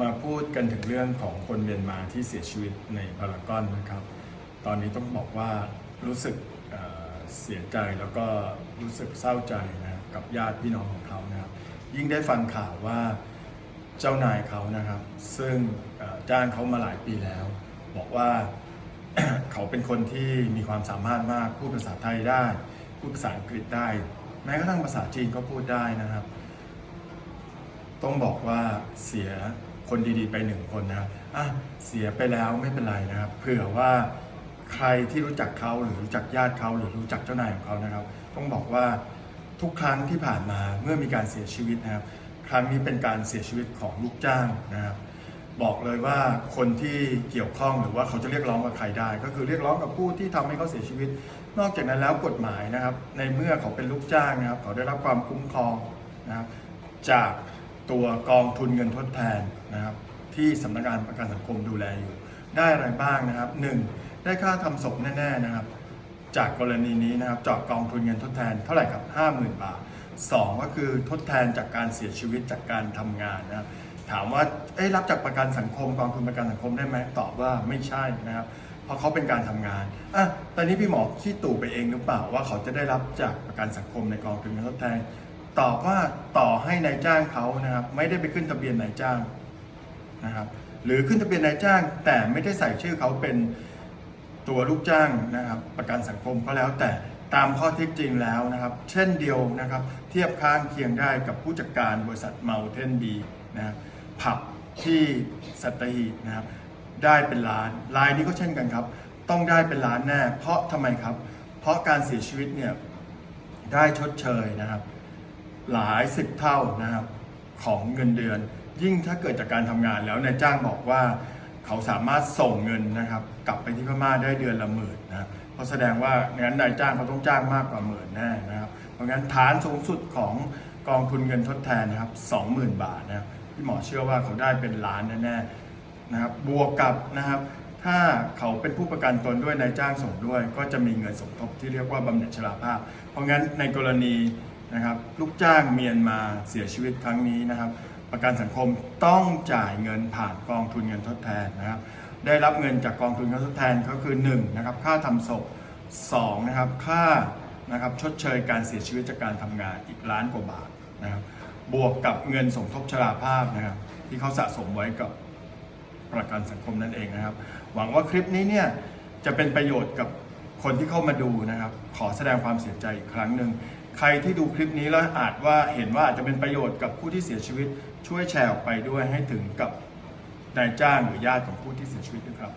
มาพูดกันถึงเรื่องของคนเมียนมาที่เสียชีวิตในพารากอนนะครับ ตอนนี้ต้องบอกว่ารู้สึกเเสียใจแล้วก็รู้สึกเศร้าใจนะครับกับญาติพี่น้องของเขานะครับ ยิ่งได้ฟังข่าวว่าเจ้านายเขานะครับ ซึ่งจ้างเขามาหลายปีแล้ว บอกว่าเขาเป็นคนที่มีความสามารถมากพูดภาษาไทยได้ พูดภาษาอังกฤษได้ แม้กระทั่งภาษาจีนก็พูดได้นะครับ ต้องบอกว่าเสียคนดีๆ ไปหนึ่งคนนะครับอะเสียไปแล้วไม่เป็นไรนะครับ เผื่อว่าใครที่รู้จักเขาหรือรู้จักญาติเขาหรือรู้จักเจ้านายของเขานะครับ ต้องบอกว่าทุกครั้งที่ผ่านมาเมื่อมีการเสียชีวิตนะครับ ครั้งนี้เป็นการเสียชีวิตของลูกจ้างนะครับ บอกเลยว่าคนที่เกี่ยวข้องหรือว่าเขาจะเรียกร้องกับใครได้ ก็คือเรียกร้องกับผู้ที่ทำให้เขาเสียชีวิต นอกจากนั้นแล้วกฎหมายนะครับ ในเมื่อเขาเป็นลูกจ้างนะครับ เขาได้รับความคุ้มครองนะครับจาก ตัวกองทุนเงินทดแทนนะครับที่สำนักงานประกันสังคมดูแลอยู่ ได้อะไรบ้างนะครับ 1. ได้ค่าทำศพแน่ๆนะครับ จากกรณีนี้นะครับจากกองทุนเงินทดแทนเท่าไหร่ครับ 50,000 บาท 2 ก็คือทดแทนจากการเสียชีวิตจากการทำงานนะครับถามว่าเอ้รับจากประกันสังคมกองทุนประกันสังคมได้ไหมตอบว่าไม่ใช่นะครับเพราะเขาเป็นการทำงานอะตอนนี้พี่หมอขี้ตู่ไปเองหรือเปล่าว่าเขาจะได้รับจากประกันสังคมในกองทุนเงินทดแทน ตอบว่าต่อให้นายจ้างเขานะครับ ไม่ได้ไปขึ้นทะเบียนนายจ้างนะครับ หรือขึ้นทะเบียนนายจ้าง แต่ไม่ได้ใส่ชื่อเขาเป็นตัวลูกจ้างนะครับ ประกันสังคมก็แล้วแต่ตามข้อเท็จจริงแล้วนะครับ เช่นเดียวนะครับ เทียบข้างเคียงได้กับผู้จัดการบริษัทเมาเทนบีนะครับผับที่สัตหีบนะครับ ได้เป็นล้านรายนี้ก็เช่นกันครับ ต้องได้เป็นล้านแน่ เพราะทำไมครับ เพราะการเสียชีวิตเนี่ยได้ชดเชยนะครับ หลายสิบเท่านะครับของเงินเดือน ยิ่งถ้าเกิดจากการทำงานแล้วนายจ้างบอกว่าเขาสามารถส่งเงินนะครับ กลับไปที่พม่าได้เดือนละหมื่นนะเพราะแสดงว่างั้นนายจ้างเขาต้องจ้างมากกว่าหมื่นแน่นะครับ เพราะงั้นฐานสูงสุดของกองทุนเงินทดแทนนะครับ20,000 บาทนะครับพี่หมอเชื่อว่าเขาได้เป็นล้านแน่ๆนะครับบวกกับนะครับ ถ้าเขาเป็นผู้ประกันตนด้วยนายจ้างส่งด้วย ก็จะมีเงินสมทบที่เรียกว่าบำเหน็จชราภาพ เพราะงั้นในกรณี นะครับลูกจ้างเมียนมาเสียชีวิตครั้งนี้นะครับ ประกันสังคมต้องจ่ายเงินผ่านกองทุนเงินทดแทนนะครับ ได้รับเงินจากกองทุนเงินทดแทนก็คือ1นะครับค่าทำศพ2นะครับค่านะครับชดเชยการเสียชีวิตจากการทำงานอีกล้านกว่าบาทนะครับบวกกับเงินสมทบชราภาพนะครับที่เขาสะสมไว้กับประกันสังคมนั่นเองนะครับ หวังว่าคลิปนี้เนี่ยจะเป็นประโยชน์กับคนที่เข้ามาดูนะครับ ขอแสดงความเสียใจอีกครั้งหนึ่ง ใครที่ดูคลิปนี้แล้วอาจว่าเห็นว่าอาจจะเป็นประโยชน์กับผู้ที่เสียชีวิต ช่วยแชร์ออกไปด้วยให้ถึงกับนายจ้างหรือญาติของผู้ที่เสียชีวิตด้วยครับ